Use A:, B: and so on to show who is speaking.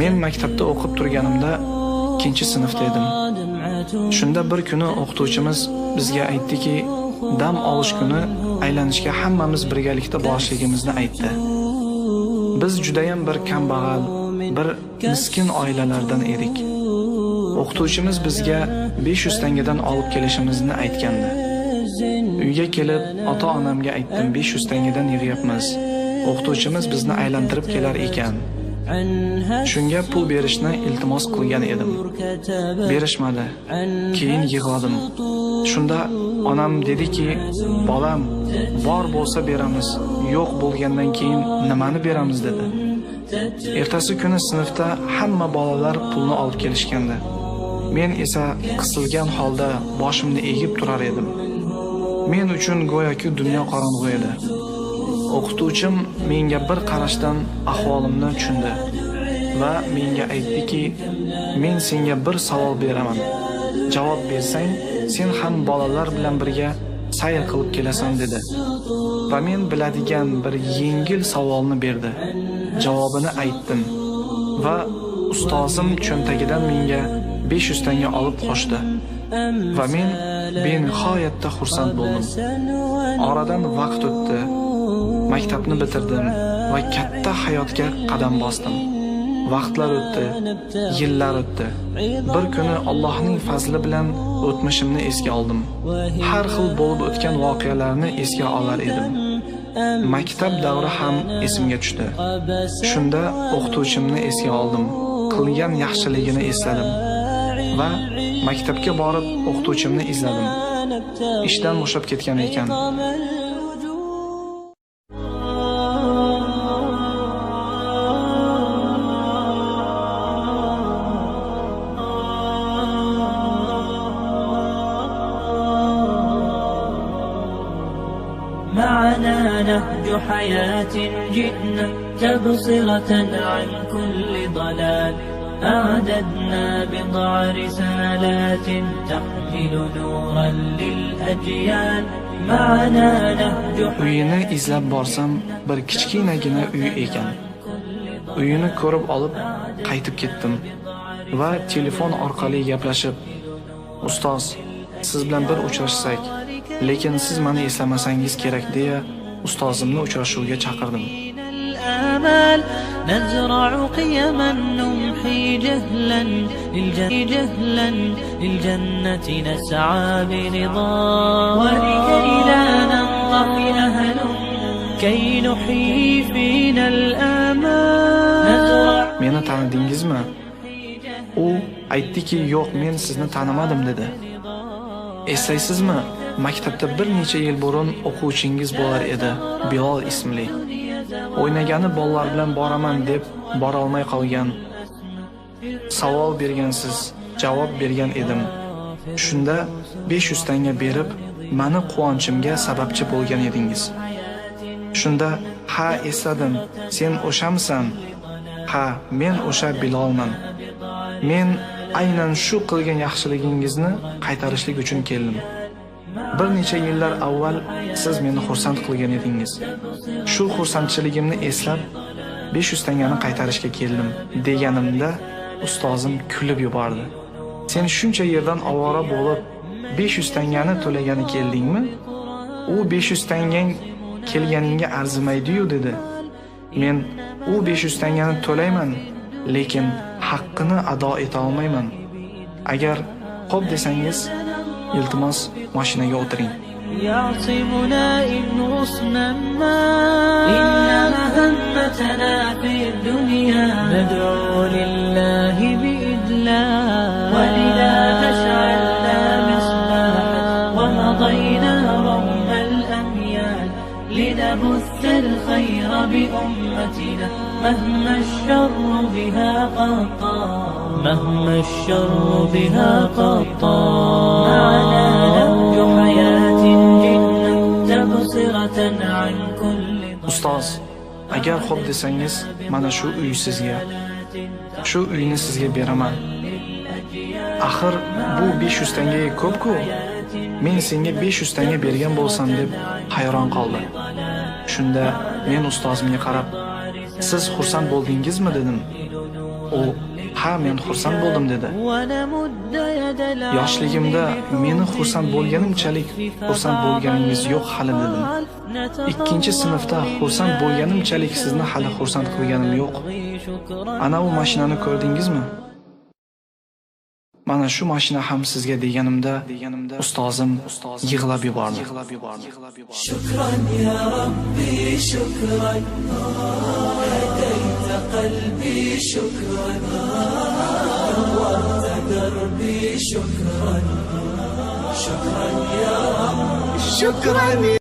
A: Men maktabda o'qib turganimda ikkinchi sinfda edim. Shunda bir kuni o'qituvchimiz bizga aytdiki, dam olish kuni aylanishga hammamiz birgalikda borishligimizni aytdi. Biz judayam bir kambag'al, bir miskin oilalardan edik. O'qituvchimiz bizga 500 tangadan olib kelishimizni aytgandi. Uyga kelib, ota-onamga aytdim, 500 tangadan yig'yapmiz. o'qituvchimiz bizni aylantirib kelar ekan. Shunga pul berishni iltimos qilgan edim. Berishmadi. Keyin yig'ladim. Shunda onam dediki bolam bor bo'lsa beramiz yo'q bo'lgandan keyin nimani beramiz? dedi. Ertasi kuni sinfda hamma bolalar pulni olib kelishgandi. Men esa qisilgan holda boshimni egib turar edim. Men uchun go'yoki dunyo qorong'u edi. O'qituvchim menga bir qarashdan ahvolimni tushundi va menga aytdiki men senga bir savol beraman. Javob bersang sen ham bolalar bilan birga sayr qilib kelasan dedi. Va men biladigan bir yengil savolni berdi. Javobini aytdim va ustozim cho'ntagidan menga 500 tanga olib qo'shdi va men benihoyatda xursand bo'ldim. Oradan vaqt o'tdi. Maktabni bitirdim va katta hayotga qadam bosdim. Vaqtlar o'tdi yillar o'tdi. Bir kuni allohning fazli bilan o'tmishimni esga oldim. Har xil bo'lib o'tgan voqealarni esga olar edim. Maktab davri ham esimga tushdi. Shunda o'qituvchimni esga oldim. Qilgan yaxshiligini esladim va maktabga borib o'qituvchimni izladim. Ishdan bo'shab ketgan ekan.
B: معنا نهج حياة جئنا تبصرة عن كل ضلال أعددنا بضع رسالات تحمل نورا للأجيال معنا نهج
A: uyini izlab borsam bir kichkinagina uy ekan uyini ko'rib olib qaytib ketdim va telefon orqali gaplashib ustoz siz bilan bir uchrashsak lekin siz mani eslamasangiz kerak deya ustozimni uchrashuvga chaqirdim
B: الآمال نزرع قيما نمحي جهلا للجنة, جهلا للجنة نسعى برضا ولكي لا ننطفئ أهل كي نحيي فينا الآمال نزرع
A: meni tanidingizmi u aytdiki yo'q men sizni tanimadim dedi eslaysizmi Maktabda bir necha yil burun o'quvchingiz bo'lar edi. Bilol ismli. O'ynagani bolalar bilan boraman deb borolmay qolgan. Savol bergansiz javob bergan edim. Shunda 500 tanga berib mani quvonchimga sababchi bo'lgan edingiz. Shunda ha esladim sen o'shamisan ha men o'sha bilolman men aynan shu qilgan yaxshiligingizni qaytarishlik uchun keldim. Bir necha yillar avval siz meni xursand qilgan edingiz. Shu xursandchiligimni eslab 500 tangani qaytarishga keldim deganimda ustozim kulib yubordi. Sen shuncha yerdan ovora bo'lib 500 tangani to'lagani keldingmi? U 500 tangang kelganingga arzimaydi-yu dedi. Men u 500 tangani to'layman lekin haqqini ado eta olmayman. Agar xo'p desangiz iltimos mashinaga o'tiring
B: يعصمنا إن غصنا ما. إن مهمتنا في الدنيا. ندعو لله بإدلال. ولذا أشعلنا مصباحا ومضينا روم الأميال. لنبث الخير بأمتنا مهما الشر بها قطار. مهما الشر بها قطار.
A: Agar xo'p desangiz mana shu uy sizga shu uyni sizga beraman. Axir bu 500 tangaga ko'p-ku. Men senga 500 tanga bergan bo'lsam deb hayron qoldi shunda men ustozimga qarab siz xursand bo'ldingizmi? dedim. U ha men xursand bo'ldim dedi. Yoshligimda meni xursand bo'lganimchalik xursand bo'lganingiz yo'q hali dedim. Ikkinchi sinfda xursand bo'lganimchalik sizni hali xursand qilganim yo'q. Ana u mashinani ko'rdingizmi? Mana shu mashina ham sizga deganimda ustozim yig'lab yubordi.
B: Shukron ya robbi shukron. قلبي شكرا. نورت دربي شكرا. شكرا يا رب. شكرا